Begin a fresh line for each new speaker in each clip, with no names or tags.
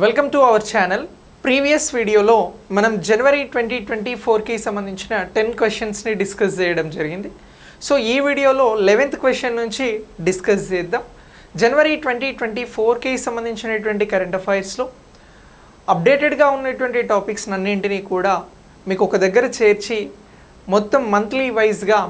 Welcome to our channel previous వీడియోలో మనం జనవరి twenty twenty ఫోర్కి సంబంధించిన టెన్ క్వశ్చన్స్ని డిస్కస్ చేయడం జరిగింది. సో ఈ వీడియోలో లెవెంత్ క్వశ్చన్ నుంచి డిస్కస్ చేద్దాం. జనవరి ట్వంటీ ట్వంటీ ఫోర్కి సంబంధించినటువంటి కరెంట్ అఫైర్స్లో అప్డేటెడ్గా ఉన్నటువంటి టాపిక్స్ అన్నింటినీ కూడా మీకు ఒక దగ్గర చేర్చి మొత్తం మంత్లీ వైజ్గా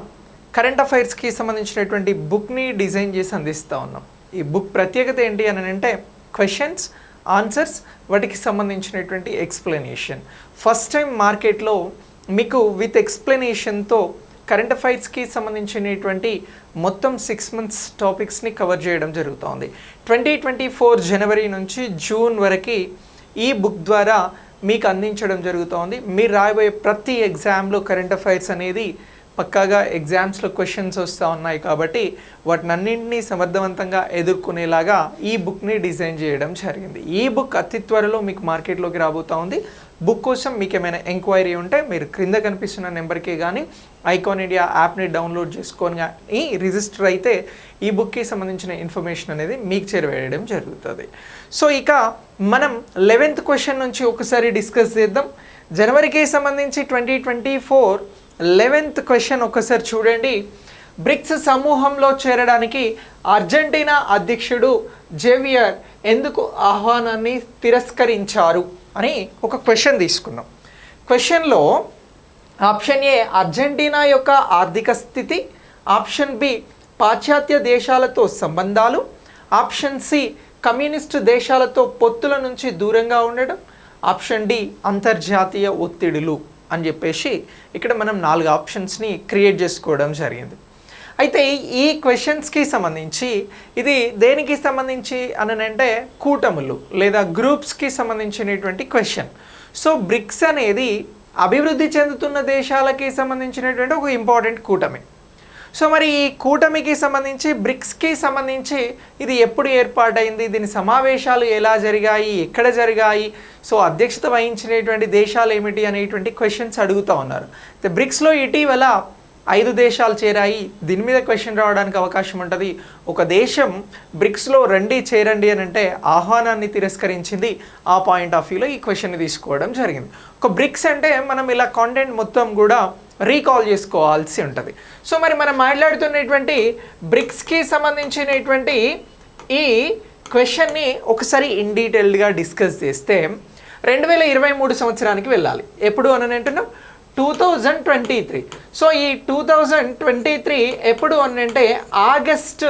కరెంట్ అఫైర్స్కి సంబంధించినటువంటి బుక్ని డిజైన్ చేసి అందిస్తూ ఉన్నాం. ఈ బుక్ ప్రత్యేకత ఏంటి అని అంటే క్వశ్చన్స్ ఆన్సర్స్ వాటికి సంబంధించినటువంటి ఎక్స్ప్లెనేషన్. ఫస్ట్ టైం మార్కెట్లో మీకు విత్ ఎక్స్ప్లెనేషన్తో కరెంట్ అఫైర్స్కి సంబంధించినటువంటి మొత్తం సిక్స్ మంత్స్ టాపిక్స్ని కవర్ చేయడం జరుగుతోంది. ట్వంటీ ట్వంటీ ఫోర్ జనవరి నుంచి జూన్ వరకు ఈ బుక్ ద్వారా మీకు అందించడం జరుగుతోంది. మీరు రాయబోయే ప్రతి ఎగ్జామ్లో కరెంట్ అఫైర్స్ అనేది పక్కాగా ఎగ్జామ్స్లో క్వశ్చన్స్ వస్తూ ఉన్నాయి కాబట్టి వాటినన్నింటినీ సమర్థవంతంగా ఎదుర్కొనేలాగా ఈ బుక్ని డిజైన్ చేయడం జరిగింది. ఈ బుక్ అతి త్వరలో మీకు మార్కెట్లోకి రాబోతూ ఉంది. బుక్ కోసం మీకు ఏమైనా ఎంక్వైరీ ఉంటే మీరు క్రింద కనిపిస్తున్న నెంబర్కి కానీ ఐకాన్ ఇండియా యాప్ని డౌన్లోడ్ చేసుకొని కానీ రిజిస్టర్ అయితే ఈ బుక్కి సంబంధించిన ఇన్ఫర్మేషన్ అనేది మీకు చేరవేయడం జరుగుతుంది. సో ఇక మనం లెవెన్త్ క్వశ్చన్ నుంచి ఒకసారి డిస్కస్ చేద్దాం. జనవరికి సంబంధించి twenty twenty four eleventh question ఒకసారి చూడండి. బ్రిక్స్ సమూహంలో చేరడానికి అర్జెంటీనా అధ్యక్షుడు జేవియర్ ఎందుకు ఆహ్వానాన్ని తిరస్కరించారు అని ఒక క్వశ్చన్ తీసుకున్నాం. క్వశ్చన్లో ఆప్షన్ ఏ అర్జెంటీనా యొక్క ఆర్థిక స్థితి. ఆప్షన్ బి పాశ్చాత్య దేశాలతో సంబంధాలు. ఆప్షన్ సి కమ్యూనిస్టు దేశాలతో పొత్తుల నుంచి దూరంగా ఉండడం. ఆప్షన్ డి అంతర్జాతీయ ఒత్తిడులు. అని చెప్పేసి ఇక్కడ మనం నాలుగు ఆప్షన్స్ని క్రియేట్ చేసుకోవడం జరిగింది. అయితే ఈ క్వశ్చన్స్కి సంబంధించి ఇది దేనికి సంబంధించి అనంటే కూటములు లేదా గ్రూప్స్కి సంబంధించినటువంటి క్వశ్చన్. సో బ్రిక్స్ అనేది అభివృద్ధి చెందుతున్న దేశాలకి సంబంధించినటువంటి ఒక ఇంపార్టెంట్ కూటమి. సో మరి ఈ కూటమికి సంబంధించి బ్రిక్స్కి సంబంధించి ఇది ఎప్పుడు ఏర్పాటైంది? దీని సమావేశాలు ఎలా జరిగాయి? ఎక్కడ జరిగాయి? సో అధ్యక్షత వహించినటువంటి దేశాలు ఏమిటి అనేటువంటి క్వశ్చన్స్ అడుగుతూ ఉన్నారు. అయితే బ్రిక్స్లో ఇటీవల ఐదు దేశాలు చేరాయి. దీని మీద క్వశ్చన్ రావడానికి అవకాశం ఉంటుంది. ఒక దేశం బ్రిక్స్లో రండి చేరండి అని అంటే ఆహ్వానాన్ని తిరస్కరించింది. ఆ పాయింట్ ఆఫ్ వ్యూలో ఈ క్వశ్చన్ తీసుకోవడం జరిగింది. ఒక బ్రిక్స్ అంటే మనం ఇలా కాంటెంట్ మొత్తం కూడా రీకాల్ చేసుకోవాల్సి ఉంటుంది. సో మరి మనం మాట్లాడుతున్నటువంటి బ్రిక్స్కి సంబంధించినటువంటి ఈ క్వశ్చన్ని ఒకసారి ఇన్ డీటెయిల్డ్గా డిస్కస్ చేస్తే రెండు వేల ఇరవై మూడు సంవత్సరానికి వెళ్ళాలి. ఎప్పుడు అని అంటున్నాం? Two thousand twenty three. So ఈ టూ థౌజండ్ ట్వంటీ త్రీ ఎప్పుడు అని అంటే ఆగస్టు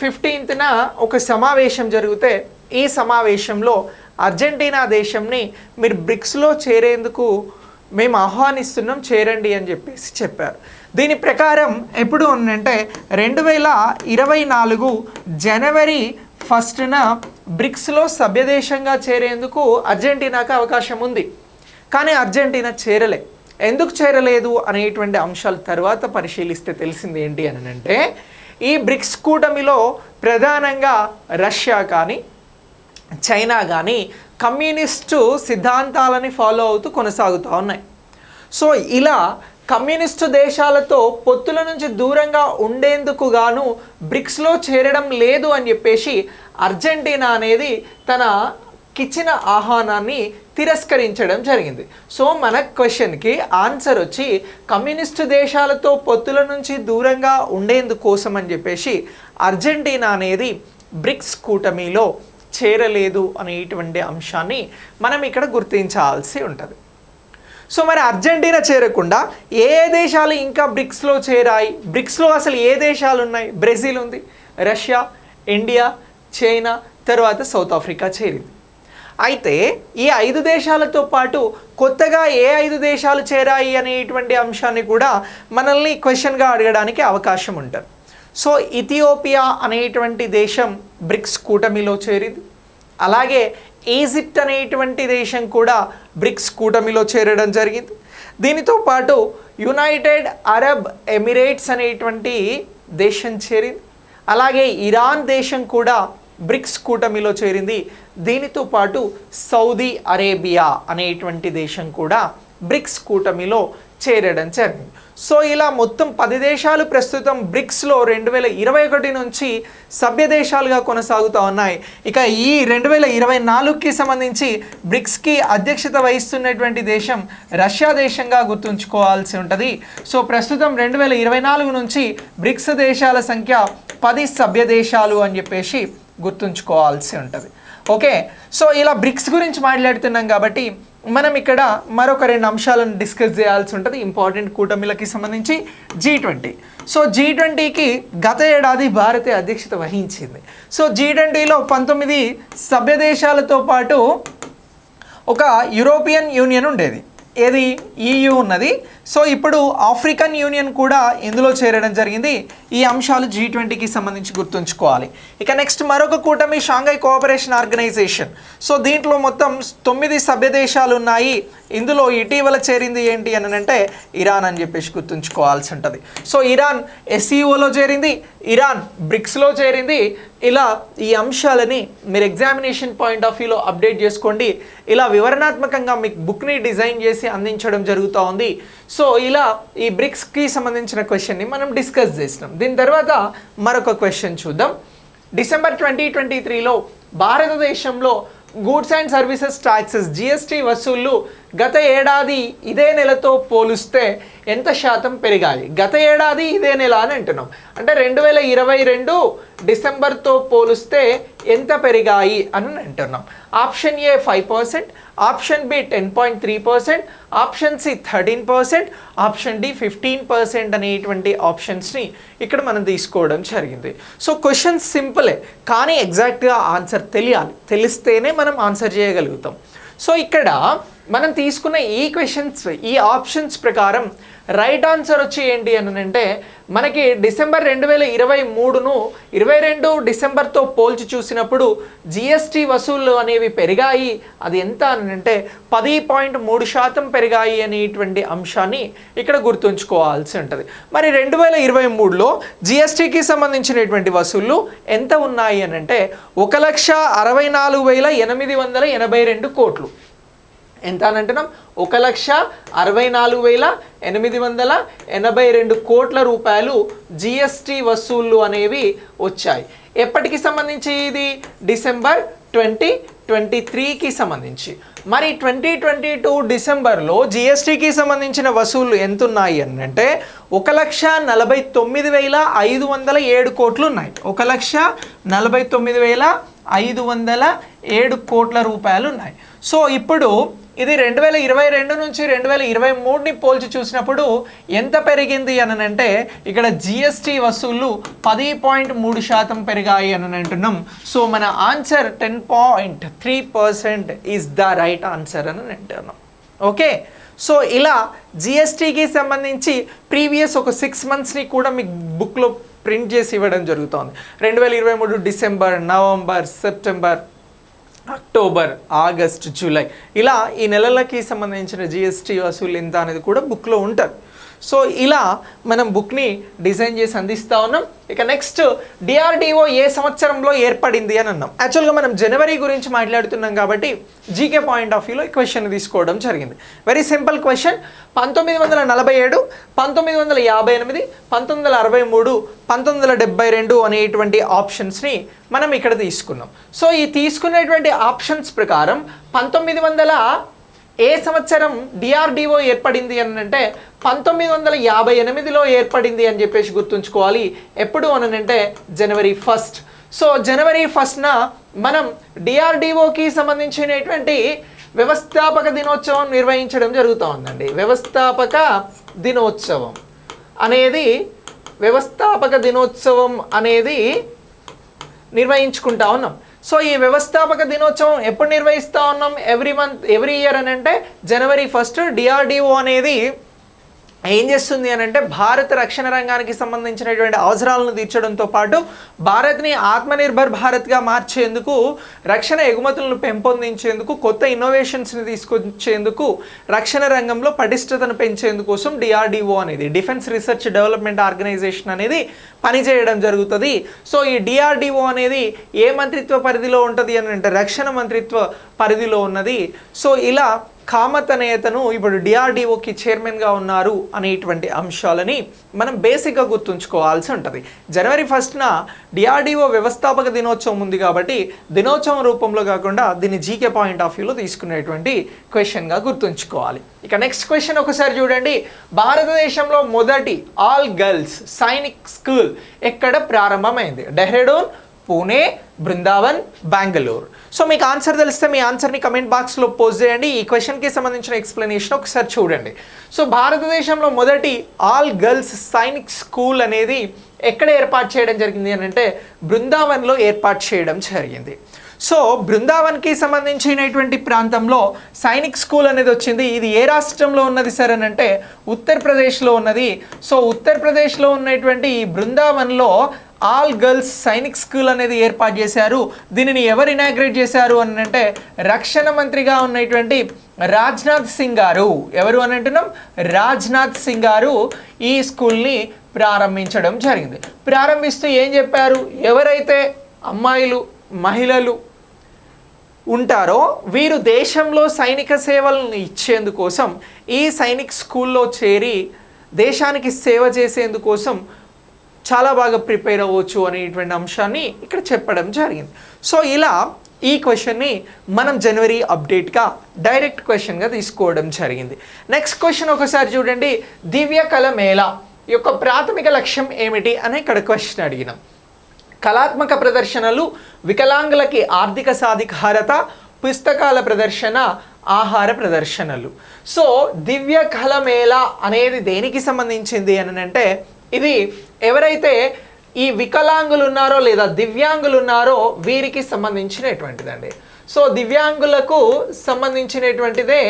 ఫిఫ్టీన్త్న ఒక సమావేశం జరిగితే ఈ సమావేశంలో అర్జెంటీనా దేశంని మీరు బ్రిక్స్లో చేరేందుకు మేము ఆహ్వానిస్తున్నాం చేరండి అని చెప్పేసి చెప్పారు. దీని ప్రకారం ఎప్పుడు ఉందంటే రెండు వేల ఇరవై నాలుగు జనవరి ఫస్ట్న బ్రిక్స్లో సభ్యదేశంగా చేరేందుకు అర్జెంటీనాకు అవకాశం ఉంది. కానీ అర్జెంటీనా చేరలే. ఎందుకు చేరలేదు అనేటువంటి అంశాలు తర్వాత పరిశీలిస్తే తెలిసింది ఏంటి అని అంటే ఈ బ్రిక్స్ కూటమిలో ప్రధానంగా రష్యా కానీ చైనా కానీ కమ్యూనిస్టు సిద్ధాంతాలని ఫాలో అవుతూ కొనసాగుతూ ఉన్నాయి. సో ఇలా కమ్యూనిస్టు దేశాలతో పొత్తుల నుంచి దూరంగా ఉండేందుకు గాను బ్రిక్స్లో చేరడం లేదు అని చెప్పేసి అర్జెంటీనా అనేది తన కిచ్చిన ఆహ్వానాన్ని తిరస్కరించడం జరిగింది. సో మన క్వశ్చన్కి ఆన్సర్ వచ్చి కమ్యూనిస్టు దేశాలతో పొత్తుల నుంచి దూరంగా ఉండేందుకోసం అని చెప్పేసి అర్జెంటీనా అనేది బ్రిక్స్ కూటమిలో చేరలేదు అనేటువంటి అంశాన్ని మనం ఇక్కడ గుర్తించాల్సి ఉంటుంది. సో మరి అర్జెంటీనా చేరకుండా ఏ దేశాలు ఇంకా బ్రిక్స్లో చేరాయి? బ్రిక్స్లో అసలు ఏ దేశాలు ఉన్నాయి? బ్రెజిల్ ఉంది రష్యా ఇండియా చైనా తర్వాత సౌత్ ఆఫ్రికా చేరింది. అయితే ఈ ఐదు దేశాలతో పాటు కొత్తగా ఏ ఐదు దేశాలు చేరాయి అనేటువంటి అంశాన్ని కూడా మనల్ని క్వశ్చన్గా అడగడానికి అవకాశం ఉంటుంది. సో ఇథియోపియా అనేటువంటి దేశం బ్రిక్స్ కూటమిలో చేరింది. అలాగే ఈజిప్ట్ అనేటువంటి దేశం కూడా బ్రిక్స్ కూటమిలో చేరడం జరిగింది. దీనితో పాటు యునైటెడ్ అరబ్ ఎమిరేట్స్ అనేటువంటి దేశం చేరింది. అలాగే ఇరాన్ దేశం కూడా బ్రిక్స్ కూటమిలో చేరింది. దీనితో పాటు సౌదీ అరేబియా అనేటువంటి దేశం కూడా బ్రిక్స్ కూటమిలో చేరడం జరిగింది. సో ఇలా మొత్తం పది దేశాలు ప్రస్తుతం బ్రిక్స్లో రెండు వేల ఇరవై ఒకటి నుంచి సభ్య దేశాలుగా కొనసాగుతూ ఉన్నాయి. ఇక ఈ రెండు వేల ఇరవై నాలుగుకి సంబంధించి బ్రిక్స్కి అధ్యక్షత వహిస్తున్నటువంటి దేశం రష్యా దేశంగా గుర్తుంచుకోవాల్సి ఉంటుంది. సో ప్రస్తుతం రెండు వేల ఇరవై నాలుగు నుంచి బ్రిక్స్ దేశాల సంఖ్య పది సభ్య దేశాలు అని చెప్పేసి గుర్తుంచుకోవాల్సి ఉంటుంది. ఓకే సో ఇలా బ్రిక్స్ గురించి మాట్లాడుతున్నాం కాబట్టి మనం ఇక్కడ మరొక రెండు అంశాలను డిస్కస్ చేయాల్సి ఉంటుంది. ఇంపార్టెంట్ కూటమిలకి సంబంధించి జీ ట్వంటీ సో జీ ట్వంటీకి గత ఏడాది భారతే అధ్యక్షత వహించింది. సో జీ ట్వంటీలో పంతొమ్మిది సభ్య దేశాలతో పాటు ఒక యూరోపియన్ యూనియన్ ఉండేది. ఏది? ఈయూ ఉన్నది. సో ఇప్పుడు ఆఫ్రికన్ యూనియన్ కూడా ఇందులో చేరడం జరిగింది. ఈ అంశాలు జీ ట్వంటీకి సంబంధించి గుర్తుంచుకోవాలి. ఇక నెక్స్ట్ మరొక కూటమి షాంఘై కోఆపరేషన్ ఆర్గనైజేషన్ సో దీంట్లో మొత్తం తొమ్మిది సభ్య దేశాలు ఉన్నాయి. ఇందులో ఇటీవల చేరింది ఏంటి అని అంటే ఇరాన్ అని చెప్పేసి గుర్తుంచుకోవాల్సి ఉంటుంది. సో ఇరాన్ ఎస్ఈఓలో చేరింది ఇరాన్ బ్రిక్స్లో చేరింది. ఇలా ఈ అంశాలని మీరు ఎగ్జామినేషన్ పాయింట్ ఆఫ్ వ్యూలో అప్డేట్ చేసుకోండి. ఇలా వివరణాత్మకంగా మీకు బుక్ని డిజైన్ చేసి అందించడం జరుగుతూ ఉంది. సో ఇలా ఈ బ్రిక్స్కి సంబంధించిన క్వశ్చన్ని మనం డిస్కస్ చేసినాం. దీని తర్వాత మరొక క్వశ్చన్ చూద్దాం. డిసెంబర్ ట్వంటీ ట్వంటీ త్రీలో భారతదేశంలో goods and services taxes GST వసూళ్ళు గత ఏడాది ఇదే నెలతో పోలిస్తే ఎంత శాతం పెరిగాయి? గత ఏడాది ఇదే నెల అని అంటున్నాం. అంటే రెండు వేల ఇరవై రెండు డిసెంబర్తో పోలిస్తే ఎంత పెరిగాయి అని అంటున్నాం. Option A five percent option B ten point three percent option C thirteen percent option D fifteen percent అనేటువంటి ఆప్షన్స్ని ఇక్కడ మనం తీసుకోవడం జరిగింది. సో క్వశ్చన్ సింపులే కానీ ఎగ్జాక్ట్గా ఆన్సర్ తెలియాలి. తెలిస్తేనే మనం ఆన్సర్ చేయగలుగుతాం. సో ఇక్కడ మనం తీసుకున్న ఈ క్వశ్చన్స్ ఈ ఆప్షన్స్ ప్రకారం రైట్ ఆన్సర్ వచ్చి ఏంటి అని అంటే మనకి డిసెంబర్ రెండు వేల ఇరవై మూడును ఇరవై రెండు డిసెంబర్తో పోల్చి చూసినప్పుడు జిఎస్టీ వసూళ్ళు అనేవి పెరిగాయి. అది ఎంత అని అంటే పది పాయింట్ మూడు శాతం పెరిగాయి అనేటువంటి అంశాన్ని ఇక్కడ గుర్తుంచుకోవాల్సి ఉంటుంది. మరి రెండు వేల ఇరవై మూడులో జిఎస్టీకి సంబంధించినటువంటి వసూళ్ళు ఎంత ఉన్నాయి అని అంటే ఒక లక్ష అరవై నాలుగు వేల ఎనిమిది వందల ఎనభై రెండు కోట్లు. ఎంత అని అంటున్నాం? ఒక లక్ష అరవై నాలుగు వేల ఎనిమిది వందల ఎనభై రెండు కోట్ల రూపాయలు జిఎస్టి వసూళ్ళు అనేవి వచ్చాయి. ఎప్పటికి సంబంధించి ఇది? డిసెంబర్ ట్వంటీ ట్వంటీ త్రీకి సంబంధించి. మరి ట్వంటీ ట్వంటీ టూ డిసెంబర్లో జిఎస్టీకి సంబంధించిన వసూళ్ళు ఎంత ఉన్నాయి అని అంటే ఒక లక్ష నలభై తొమ్మిది వేల ఐదు వందల ఏడు కోట్లు ఉన్నాయి. ఒక లక్ష నలభై తొమ్మిది వేల ఐదు వందల ఏడు కోట్ల రూపాయలు ఉన్నాయి. సో ఇప్పుడు ఇది రెండు వేల ఇరవై రెండు నుంచి రెండు వేల ఇరవై మూడుని పోల్చి చూసినప్పుడు ఎంత పెరిగింది అనంటే ఇక్కడ జిఎస్టి వసూళ్ళు పది పాయింట్ మూడు శాతం పెరిగాయి అని అంటున్నాం సో మన answer ten point three percent is the right answer అని అంటున్నాం ఓకే? సో ఇలా జిఎస్టీకి సంబంధించి ప్రీవియస్ ఒక సిక్స్ మంత్స్ని కూడా మీకు బుక్లో ప్రింట్ చేసి ఇవ్వడం జరుగుతోంది. రెండు వేల ఇరవై మూడు December November September October August July. ఇలా ఈ నెలలకి సంబంధించిన జిఎస్టీ వసూలు ఎంత అనేది కూడా బుక్లో ఉంటుంది. సో ఇలా మనం బుక్ని డిజైన్ చేసి అందిస్తా ఉన్నాం. ఇక నెక్స్ట్ డిఆర్డిఓ ఏ సంవత్సరంలో ఏర్పడింది అని అన్నాం. యాక్చువల్గా మనం జనవరి గురించి మాట్లాడుతున్నాం కాబట్టి జీకే పాయింట్ ఆఫ్ వ్యూలో ఈ క్వశ్చన్ తీసుకోవడం జరిగింది. వెరీ సింపుల్ క్వశ్చన్ పంతొమ్మిది వందల నలభై ఏడు పంతొమ్మిది వందల యాభై ఎనిమిది పంతొమ్మిది వందల అరవై మూడు పంతొమ్మిది వందల డెబ్బై రెండు అనేటువంటి ఆప్షన్స్ని మనం ఇక్కడ తీసుకున్నాం. సో ఈ తీసుకునేటువంటి ఆప్షన్స్ ప్రకారం పంతొమ్మిది వందల ఏ సంవత్సరం డిఆర్డిఓ ఏర్పడింది అని అంటే పంతొమ్మిది వందల యాభై ఎనిమిదిలో ఏర్పడింది అని చెప్పేసి గుర్తుంచుకోవాలి. ఎప్పుడు అని అంటే జనవరి ఫస్ట్. సో జనవరి ఫస్ట్న మనం డిఆర్డిఓకి సంబంధించినటువంటి వ్యవస్థాపక దినోత్సవం నిర్వహించడం జరుగుతూ ఉందండి వ్యవస్థాపక దినోత్సవం అనేది వ్యవస్థాపక దినోత్సవం అనేది నిర్వహించుకుంటా ఉన్నాం. సో ఈ వ్యవస్థాపక దినోత్సవం ఎప్పుడు నిర్వహిస్తూ ఉన్నాం? ఎవ్రీ మంత్ ఎవ్రీ ఇయర్ అని అంటే జనవరి ఫస్ట్ డిఆర్డిఓ అనేది ఏం చేస్తుంది అని అంటే భారత రక్షణ రంగానికి సంబంధించినటువంటి అవసరాలను తీర్చడంతో పాటు భారత్ని ఆత్మనిర్భర్ భారత్గా మార్చేందుకు రక్షణ ఎగుమతులను పెంపొందించేందుకు కొత్త ఇన్నోవేషన్స్ని తీసుకొచ్చేందుకు రక్షణ రంగంలో పటిష్టతను పెంచేందుకోసం డిఆర్డిఓ అనేది డిఫెన్స్ రీసెర్చ్ డెవలప్మెంట్ ఆర్గనైజేషన్ అనేది పనిచేయడం జరుగుతుంది. సో ఈ డిఆర్డిఓ అనేది ఏ మంత్రిత్వ పరిధిలో ఉంటుంది అని అంటే రక్షణ మంత్రిత్వ పరిధిలో ఉన్నది. సో ఇలా కామత్ అనేతను ఇప్పుడు డిఆర్డిఓకి చైర్మన్గా ఉన్నారు అనేటువంటి అంశాలని మనం బేసిక్గా గుర్తుంచుకోవాల్సి ఉంటుంది. జనవరి ఫస్ట్న డిఆర్డిఓ వ్యవస్థాపక దినోత్సవం ఉంది కాబట్టి దినోత్సవం రూపంలో కాకుండా దీన్ని జీకే పాయింట్ ఆఫ్ వ్యూలో తీసుకునేటువంటి క్వశ్చన్గా గుర్తుంచుకోవాలి. ఇక నెక్స్ట్ క్వశ్చన్ ఒకసారి చూడండి. భారతదేశంలో మొదటి ఆల్ గర్ల్స్ సైనిక్ స్కూల్ ఎక్కడ ప్రారంభమైంది? డెహ్రాడూన్ పూణే బృందావన్ బెంగళూరు సో మీకు ఆన్సర్ తెలిస్తే మీ ఆన్సర్ని కమెంట్ బాక్స్లో పోస్ట్ చేయండి. ఈ క్వశ్చన్కి సంబంధించిన ఎక్స్ప్లెనేషన్ ఒకసారి చూడండి. సో భారతదేశంలో మొదటి ఆల్ గర్ల్స్ సైనిక్ స్కూల్ అనేది ఎక్కడ ఏర్పాటు చేయడం జరిగింది అని అంటే బృందావన్లో ఏర్పాటు చేయడం జరిగింది. సో బృందావన్కి సంబంధించినటువంటి ప్రాంతంలో సైనిక్ స్కూల్ అనేది వచ్చింది. ఇది ఏ రాష్ట్రంలో ఉన్నది సార్ అని అంటే ఉత్తరప్రదేశ్లో ఉన్నది. సో ఉత్తరప్రదేశ్లో ఉన్నటువంటి ఈ బృందావన్లో ఆల్ గర్ల్స్ సైనిక్ స్కూల్ అనేది ఏర్పాటు చేశారు. దీనిని ఎవరు ఇనాగ్రేట్ చేశారు అని అంటే రక్షణ మంత్రిగా ఉన్నటువంటి రాజ్నాథ్ సింగ్ గారు. ఎవరు అని అంటున్నాం? రాజ్నాథ్ సింగ్ గారు ఈ స్కూల్ని ప్రారంభించడం జరిగింది. ప్రారంభిస్తూ ఏం చెప్పారు? ఎవరైతే అమ్మాయిలు మహిళలు ఉంటారో వీరు దేశంలో సైనిక సేవలను ఇచ్చేందుకోసం ఈ సైనిక్ స్కూల్లో చేరి దేశానికి సేవ చేసేందుకోసం చాలా బాగా ప్రిపేర్ అవ్వచ్చు అనేటువంటి అంశాన్ని ఇక్కడ చెప్పడం జరిగింది. సో ఇలా ఈ క్వశ్చన్ని మనం జనవరి అప్డేట్గా డైరెక్ట్ క్వశ్చన్గా తీసుకోవడం జరిగింది. నెక్స్ట్ క్వశ్చన్ ఒకసారి చూడండి. దివ్య కళ మేళ యొక్క ప్రాథమిక లక్ష్యం ఏమిటి అని ఇక్కడ క్వశ్చన్ అడిగినాం. కళాత్మక ప్రదర్శనలు వికలాంగులకి ఆర్థిక సాధికారత పుస్తకాల ప్రదర్శన ఆహార ప్రదర్శనలు. సో దివ్య కళ మేళ అనేది దేనికి సంబంధించింది అని అంటే ఇది ఎవరైతే ఈ వికలాంగులు ఉన్నారో లేదా దివ్యాంగులు ఉన్నారో వీరికి సంబంధించినటువంటిదండి. సో దివ్యాంగులకు సంబంధించినటువంటిదే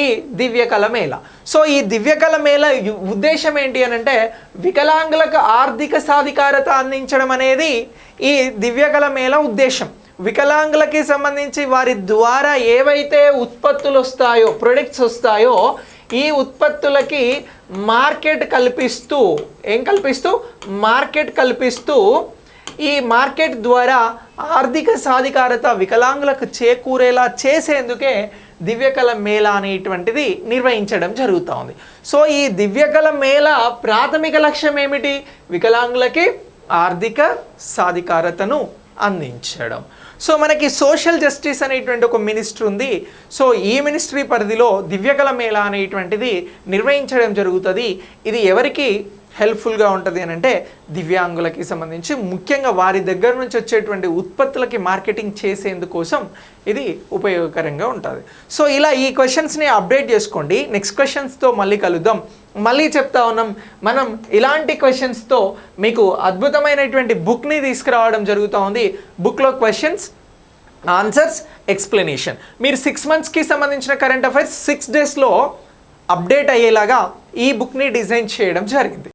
ఈ దివ్యకళ మేళ. సో ఈ దివ్యకళ మేళ ఉద్దేశం ఏంటి అని అంటే వికలాంగులకు ఆర్థిక సాధికారత అందించడం అనేది ఈ దివ్యకళ మేళ ఉద్దేశం. వికలాంగులకి సంబంధించి వారి ద్వారా ఏవైతే ఉత్పత్తులు వస్తాయో ప్రొడక్ట్స్ వస్తాయో ఈ ఉత్పత్తులకి మార్కెట్ కల్పిస్తూ ఏం కల్పిస్తూ? మార్కెట్ కల్పిస్తూ ఈ మార్కెట్ ద్వారా ఆర్థిక సాధికారత వికలాంగులకు చేకూరేలా చేసేందుకే దివ్యకళ మేళ అనేటువంటిది నిర్వహించడం జరుగుతూ ఉంది. సో ఈ దివ్యకళ మేళ ప్రాథమిక లక్ష్యం ఏమిటి? వికలాంగులకి ఆర్థిక సాధికారతను అందించడం. సో మనకి సోషల్ జస్టిస్ అనేటువంటి ఒక మినిస్ట్రీ ఉంది. సో ఈ మినిస్ట్రీ పరిధిలో దివ్యకళ మేళ అనేటువంటిది నిర్వహించడం జరుగుతుంది. ఇది ఎవరికి హెల్ప్ఫుల్గా ఉంటుంది అని అంటే దివ్యాంగులకి సంబంధించి ముఖ్యంగా వారి దగ్గర నుంచి వచ్చేటువంటి ఉత్పత్తులకి మార్కెటింగ్ చేసేందుకోసం ఇది ఉపయోగకరంగా ఉంటుంది. సో ఇలా ఈ క్వశ్చన్స్ని అప్డేట్ చేసుకోండి. నెక్స్ట్ క్వశ్చన్స్తో మళ్ళీ కలుద్దాం. మళ్ళీ చెప్తా ఉన్నాం మనం ఇలాంటి క్వశ్చన్స్తో మీకు అద్భుతమైనటువంటి బుక్ని తీసుకురావడం జరుగుతూ ఉంది. బుక్లో క్వశ్చన్స్ ఆన్సర్స్ ఎక్స్ప్లెనేషన్ మీరు సిక్స్ మంత్స్కి సంబంధించిన కరెంట్ అఫైర్స్ సిక్స్ డేస్లో అప్డేట్ అయ్యేలాగా ఈ బుక్ని డిజైన్ చేయడం జరిగింది.